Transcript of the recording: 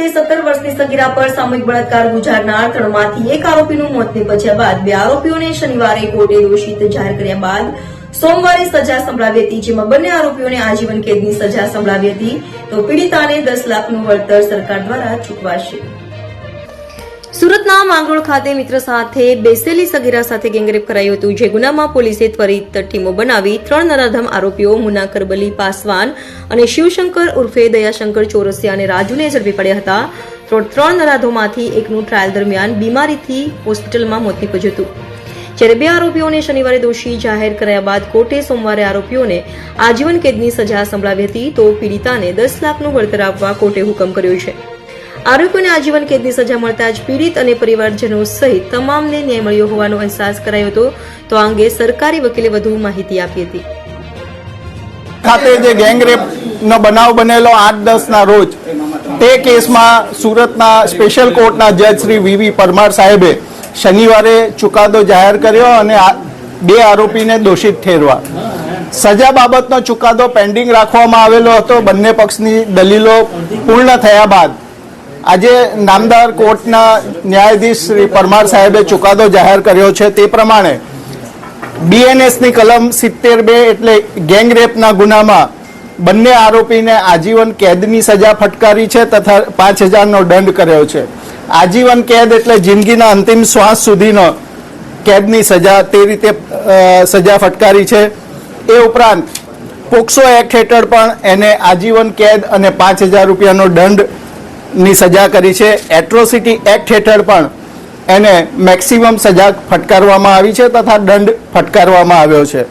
ખાતે સત્તર વર્ષની સગીરા પર સામૂહિક બળાત્કાર ગુજારનાર ત્રણમાંથી એક આરોપીનું મોત નીપજ્યા બાદ બે આરોપીઓને શનિવારે કોર્ટે દોષિત જાહેર કર્યા બાદ સોમવારે સજા સંભળાવી હતી, જેમાં બંને આરોપીઓને આજીવન કેદની સજા સંભળાવી હતી. તો પીડિતાને દસ લાખનું વળતર સરકાર દ્વારા ચૂકવાશે. સુરતના માંગરોળ ખાતે મિત્ર સાથે બેસેલી સગીરા સાથે ગેંગરેપ કરાયું હતું, જે ગુનામાં પોલીસે ત્વરિત ટીમો બનાવી ત્રણ નરાધમ આરોપીઓ મુના કરબલી પાસવાન અને શિવશંકર ઉર્ફે દયાશંકર ચોરસિયા અને રાજુને ઝડપી પડ્યા હતા. ત્રણ નરાધોમાંથી એકનું ટ્રાયલ દરમિયાન બીમારીથી હોસ્પિટલમાં મોત નીપજ્યું હતું. જ્યારે બે આરોપીઓને શનિવારે દોષી જાહેર કરાયા બાદ કોર્ટે સોમવારે આરોપીઓને આજીવન કેદની સજા સંભળાવી હતી, તો પીડિતાને દસ લાખનું વળતર આપવા કોર્ટે હુકમ કર્યો છે. આરોપીઓને આજીવન કેદની સજા મળતા જ પીડિત અને પરિવારજનો સહિત તમામને ન્યાય મળ્યો હોવાનો અહેસાસ કરાયો હતો. તો આ અંગે સરકારી વકીલે વધુ માહિતી આપી હતી. ખાતે જે ગેંગરેપનો બનાવ બનેલો આઠ દસના રોજ, તે કેસમાં સુરતના સ્પેશિયલ કોર્ટના જજ શ્રી વીવી પરમાર સાહેબે શનિવારે ચુકાદો જાહેર કર્યો અને બે આરોપીને દોષિત ઠેરવા. સજા બાબતનો ચુકાદો પેન્ડિંગ રાખવામાં આવેલો હતો. બંને પક્ષની દલીલો પૂર્ણ થયા બાદ આજે નામદાર કોર્ટના ન્યાયાધીશ શ્રી પરમાર સાહેબે ચુકાદો જાહેર કર્યો છે તે પ્રમાણે બીએનએસની કલમ સિત્તેર બે એટલે ગેંગરેપના ગુનામાં બંને આરોપીને આજીવન કેદની સજા ફટકારી છે તથા પાંચ હજારનો દંડ કર્યો છે. આજીવન કેદ એટલે જિંદગીના અંતિમ શ્વાસ સુધીનો કેદની સજા તે રીતે સજા ફટકારી છે. એ ઉપરાંત પોક્સો એક્ટ હેઠળ પણ એને આજીવન કેદ અને પાંચ હજાર રૂપિયાનો દંડની સજા કરી છે. એટ્રોસિટી એક્ટ હેઠળ પણ એને મેક્સિમમ સજા ફટકારવામાં આવી છે તથા દંડ ફટકારવામાં આવ્યો છે.